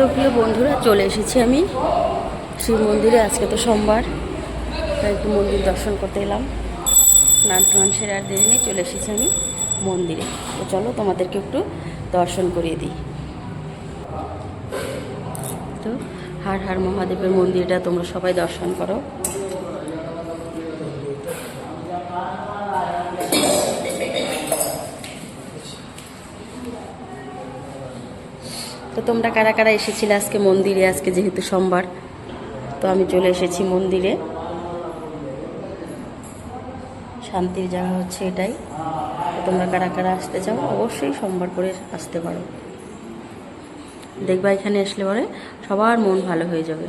তো প্রিয় বন্ধুরা, চলে এসেছি আমি শিব মন্দিরে। আজকে তো সোমবার, তাই একটু মন্দির দর্শন করতে এলাম। স্নান টান সেরে আর দেরি নেই, চলে এসেছি আমি মন্দিরে। তো চলো, তোমাদেরকে একটু দর্শন করিয়ে দিই। তো হার হার মহাদেবের মন্দিরটা তোমরা সবাই দর্শন করো। তো তোমরা কারা কারা এসেছিলে আজকে মন্দিরে? আজকে যেহেতু সোমবার, তো আমি চলে এসেছি মন্দিরে। শান্তির জায়গা হচ্ছে এটাই। তোমরা কারা কারা আসতে চাও, অবশ্যই সোমবার করে আসতে পারো। দেখবা এখানে আসলে পরে সবার মন ভালো হয়ে যাবে।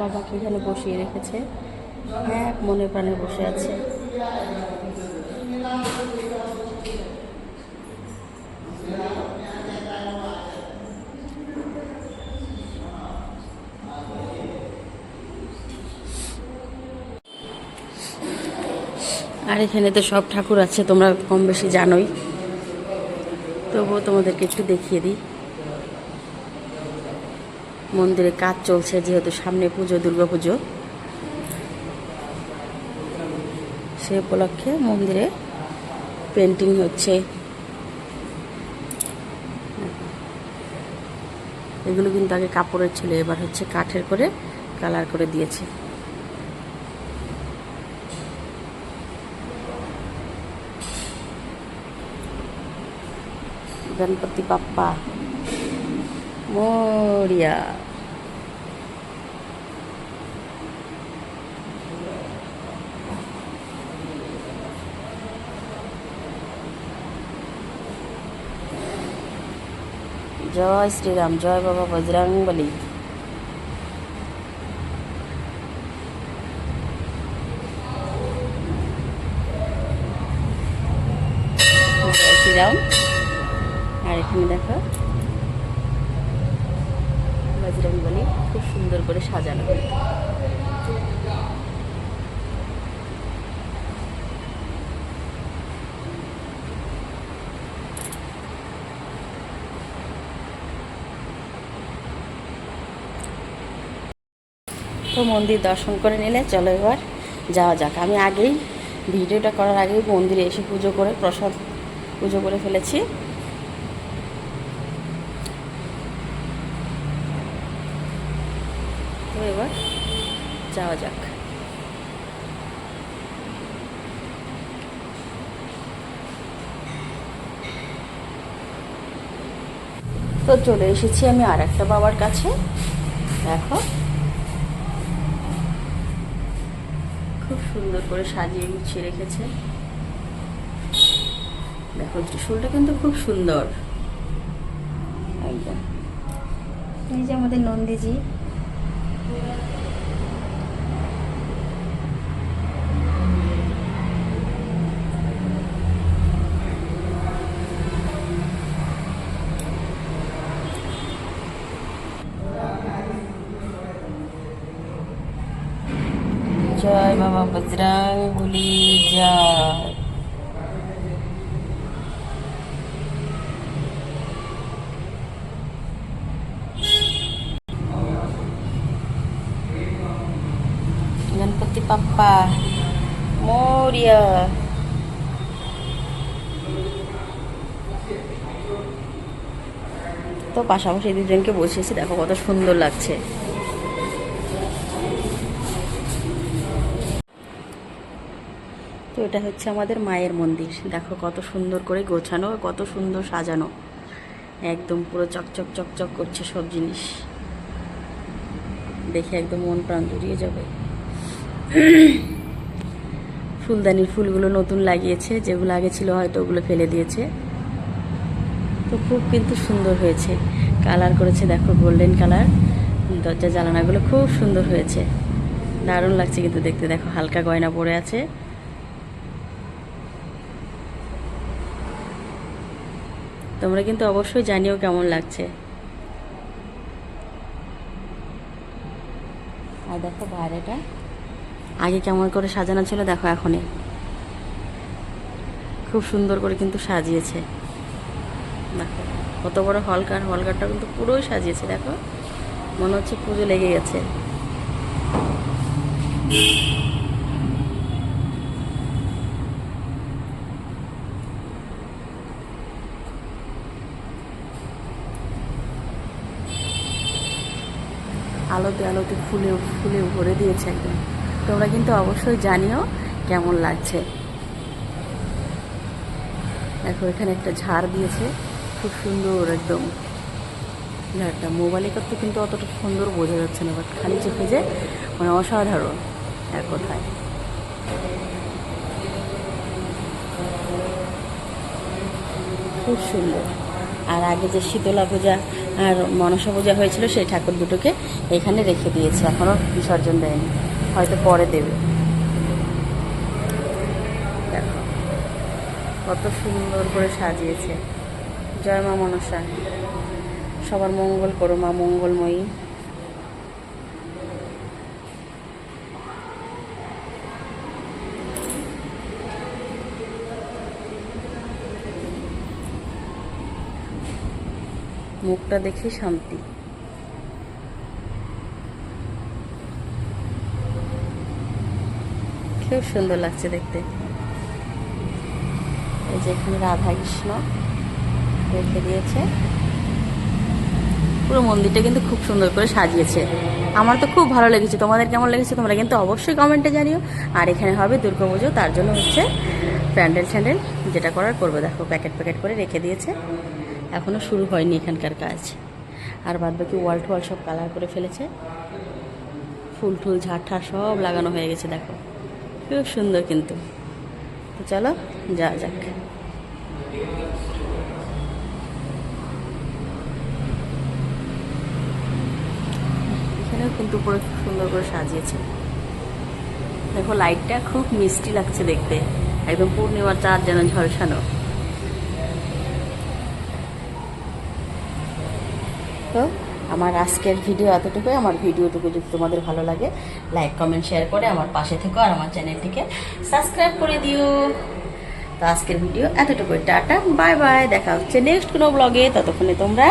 বাবাকে এখানে বসিয়ে রেখেছে। এক মনে প্রাণে বসে আছে। আর এখানে তো সব ঠাকুর আছে, তোমরা কম বেশি জানোই। তবুও তোমাদেরকে একটু দেখিয়ে দিই। মন্দিরে কাজ চলছে, যেহেতু সামনে পুজো, দুর্গা পুজো। সে উপলক্ষে মন্দিরে পেন্টিং হচ্ছে। এগুলো কিন্তু আগে কাপড়ের ছিল, এবার হচ্ছে কাঠের করে কালার করে দিয়েছে। গণপতি বাপ্পা। মরিয়া জয় শ্রীরাম জয় বাবা বজরাঙ্গলী শ্রীরাম আর এখানে দেখো বলি খুব সুন্দর করে সাজানো। তো মন্দির দর্শন করে নিলে, চলো এবার যাওয়া যাক। আমি আগেই ভিডিওটা করার আগেই মন্দিরে এসে পুজো করে, প্রসাদ পুজো করে ফেলেছি। তো এবার যাওয়া যাক। তো চলে এসেছি আমি আর একটা বাবার কাছে। দেখো। খুব সুন্দর করে সাজিয়ে গুছিয়ে রেখেছে। দেখো, ত্রিশুলটা কিন্তু খুব সুন্দর। একদম। এই যে আমাদের নন্দীজি। জয় বাবা বজরং বলি জয় papa. Moria. তো পাশাপাশি দুজনকে বসিয়েছি, দেখো কত সুন্দর লাগছে। তো এটা হচ্ছে আমাদের মায়ের মন্দির। দেখো কত সুন্দর করে গোছানো, কত সুন্দর সাজানো। একদম পুরো চকচক চকচক করছে সব জিনিস। দেখে একদম মন প্রাণ জুড়িয়ে যাবে। ফুলদানির ফুলগুলো নতুন লাগিয়েছে, যেগুলো আগে ছিল হয়তো ওগুলো ফেলে দিয়েছে। তো খুব কিন্তু সুন্দর হয়েছে। কালার করেছে, দেখো, গোল্ডেন কালার। দরজা জ্বালানাগুলো খুব সুন্দর হয়েছে। দারুণ লাগছে কিন্তু দেখতে। দেখো, হালকা গয়না পরে আছে। তোমরা কিন্তু অবশ্যই জানিও কেমন লাগছে। আর দেখো বাইরেটা আগে কেমন করে সাজানো ছিল দেখো এখনই। খুব সুন্দর করে কিন্তু সাজিয়েছে। দেখো, কত বড় হলকার হলকারটা কিন্তু পুরোই সাজিয়েছে, দেখো। মনে হচ্ছে পুজো লেগে গেছে। আলোতে আলোতে ফুলে ফুলে ভরে দিয়েছে একদম। তোমরা কিন্তু অবশ্যই জানিও কেমন লাগছে। দেখো, এখানে একটা ঝাড় দিয়েছে। খুব সুন্দর একদম। ঝাড়টা মোবাইলে করতে কিন্তু অতটা সুন্দর বোঝা যাচ্ছে না বাট খালি চোখে যে মানে অসাধারণ। এক কথায়? খুব সুন্দর। আর আগে যে শীতলা পূজা আর মনসা পূজা হয়েছিল, সেই ঠাকুর দুটোকে এখানে রেখে দিয়েছে। এখনও বিসর্জন দেয়নি। হয়তো পরে দেবে। দেখো, কত সুন্দর করে সাজিয়েছে। জয় মা মনসা। সবার মঙ্গল করো মা মঙ্গলময়ী। মুখটা দেখে শান্তি। খুব সুন্দর লাগছে দেখতে। এই যে এখানে রাধা কৃষ্ণ রেখে দিয়েছে। পুরো মন্দিরটা কিন্তু খুব সুন্দর করে সাজিয়েছে। আমার তো খুব ভালো লেগেছে। তোমাদের কেমন লেগেছে তোমরা কিন্তু অবশ্যই কমেন্টে জানিও। আর এখানে হবে দুর্গা পুজো, তার জন্য হচ্ছে প্যান্ডেল ট্যান্ডেল যেটা করার করবে। দেখো, প্যাকেট প্যাকেট করে রেখে দিয়েছে। এখনও শুরু হয়নি এখানকার কাজ। আর বাদ বাকি ওয়াল টোয়াল সব কালার করে ফেলেছে। ফুল টুল ঠাড় সব লাগানো হয়ে গেছে, দেখো। খুব সুন্দর কিন্তু। চলো যা যাক। এখানেও কিন্তু পুরো সুন্দর করে সাজিয়েছে। দেখো লাইটটা খুব মিষ্টি লাগছে দেখতে। একদম পূর্ণিমার চাঁদ যেন ঝলসানো। তো আমার আজকের ভিডিও এতটুকুই। আমার ভিডিওটুকু যদি তোমাদের ভালো লাগে লাইক কমেন্ট শেয়ার করে আমার পাশে থেকো আর আমার চ্যানেলটিকে সাবস্ক্রাইব করে দিও। তো আজকের ভিডিও এতটুকুই। টাটা বাই বাই দেখা হচ্ছে নেক্সট কোনো ব্লগে ততক্ষণে তোমরা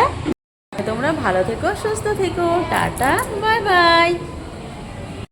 তোমরা ভালো থেকো, সুস্থ থেকো। Tata bye bye